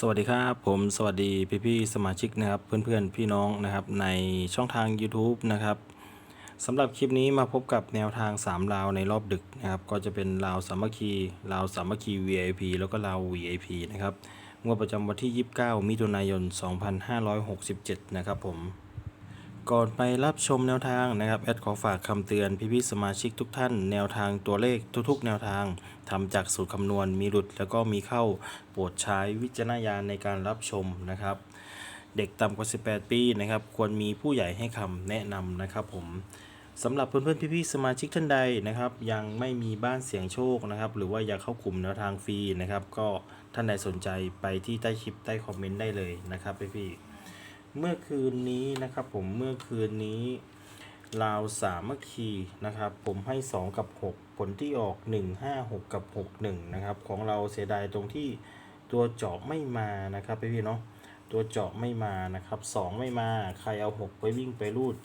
สวัสดีครับผมสวัสดีพี่พี่ๆสมาชิกนะครับเพื่อนๆพี่น้องนะครับในช่องทาง YouTube นะครับสำหรับคลิปนี้มาพบกับแนวทาง 3 ราวในรอบดึกนะครับก็จะเป็นราวสามัคคีราวสามัคคี VIP แล้วก็ราว VIP นะครับงวดประจำวันที่ 29 มิถุนายน 2567 นะครับผม ก่อนไปรับชมแนวทางนะครับแอดขอฝากคำเตือนพี่ๆสมาชิกทุกท่าน แนวทางตัวเลขทุกๆ แนวทางทำจากสูตรคำนวณมีหลุดแล้วก็มีเข้าโปรดใช้วิจารณญาณในการรับชมนะครับ เด็กต่ำกว่า 18 ปีนะครับ ควรมีผู้ใหญ่ให้คำแนะนำนะครับผมสำหรับเพื่อนๆพี่ๆสมาชิกท่านใดนะครับ ยังไม่มีบ้านเสียงโชคนะครับ หรือว่าอยากเข้ากลุ่มแนวทางฟรีนะครับ ก็ท่านใดสนใจไปที่ใต้คลิปใต้คอมเมนต์ได้เลยนะครับพี่ๆ เมื่อคืนนี้นะครับผมเมื่อคืนนี้ลาวสามัคคีนะครับ ผมให้ 2 กับ 6 ผลที่ออก 1 5 6 กับ 6 1 นะครับ ของเราเสียดายตรงที่ตัวเจาะไม่มานะครับพี่ๆเนาะตัวเจาะไม่มานะครับ 2 ไม่มาใครเอา 6 ไปวิ่งไปรูด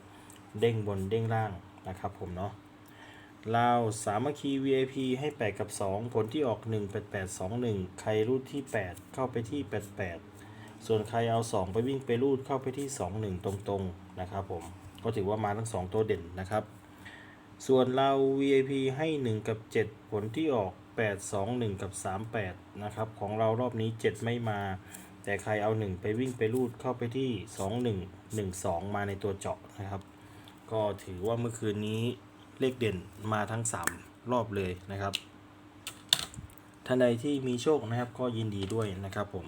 เด้งบนเด้งล่างนะครับผมเนาะลาวสามัคคี VIP ให้ 8 กับ 2 ผลที่ออก 1 8 8 2 1 ใครรูดที่ 8 เข้าไปที่ 88 ส่วนใครเอา 2 ไปวิ่งไปรูดเข้าไปที่ 2 1 ตรงๆนะครับผมก็ถือว่ามาทั้ง 2 ตัวเด่นนะครับ ส่วนเรา VIP ให้ 1 กับ 7 ผลที่ออก 8 2 1 กับ 38 นะครับ ของเรารอบนี้ 7 ไม่มา แต่ใครเอา 1 ไปวิ่งไปรูดเข้าไปที่ 2 1 1 2 มาในตัวเจาะนะครับ ก็ถือว่าเมื่อคืนนี้เลขเด่นมาทั้ง 3 รอบเลยนะครับท่านใดที่มีโชคนะครับก็ยินดีด้วยนะครับผม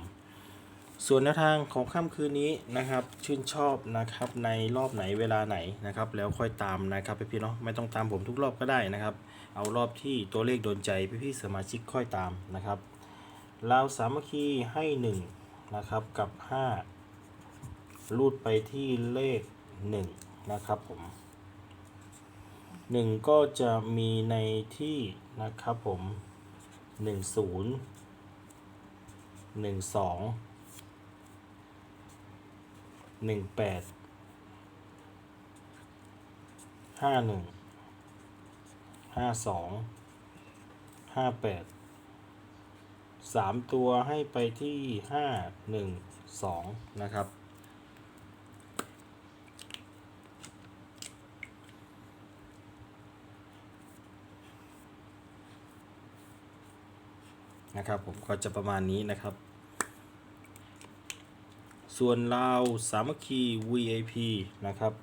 ส่วนแนวทางของค่ำคืนนี้นะครับ ชื่นชอบนะครับในรอบไหนเวลาไหนนะครับ แล้วค่อยตามนะครับพี่ๆเนาะไม่ต้องตามผมทุกรอบก็ได้นะครับ เอารอบที่ตัวเลขโดนใจพี่ๆสมาชิกค่อยตามนะครับลาวสามัคคีให้1นะครับกับ 5 รูดไปที่เลข 1 นะครับผม 1 ก็จะมีในที่นะครับผม 10 12 หนึ่งแปดห้าหนึ่งห้าสองห้าแปดสามตัวให้ไปที่ห้าหนึ่งสองนะครับ นะครับผมก็จะประมาณนี้นะครับ ส่วนลาวสามัคคี VIP นะครับ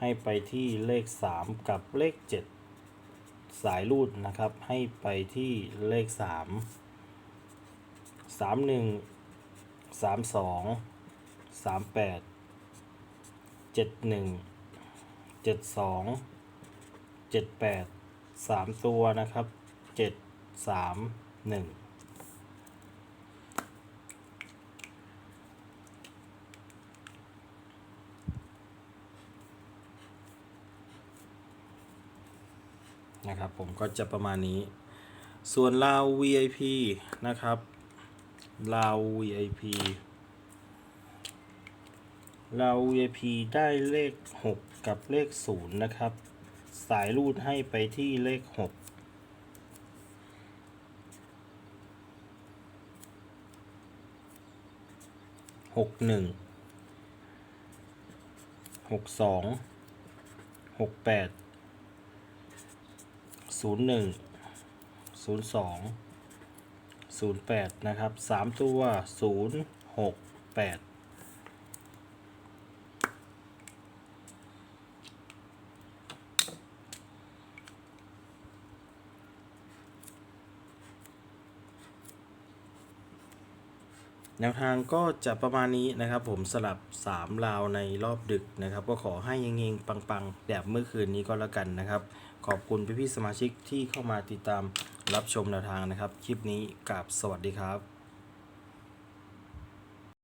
ให้ไปที่เลข 3 กับเลข 7 สายรูดนะครับ ให้ไปที่เลข 3 31 32 38 71 72 78 3 ตัวนะครับ 7 3 1 นะครับ ผมก็จะประมาณนี้ ส่วนลาว VIP นะครับลาว VIP ลาว VIP ได้เลข 6 กับเลข 0 นะครับ สายรูดให้ไปที่เลข 6 หกหนึ่งหกสองหกแปด ศูนย์หนึ่งศูนย์สองศูนย์แปดนะครับสามตัวศูนย์หกแปดแนวทางก็จะประมาณนี้นะครับผมสลับ 3 ราวในรอบดึกนะครับ ก็ขอให้เฮงๆ ปัง ๆ แบบเมื่อคืนนี้ก็แล้วกันนะครับ ขอบคุณพี่ๆสมาชิกที่เข้ามาติดตามรับชมแนวทางนะครับ คลิปนี้กับสวัสดีครับ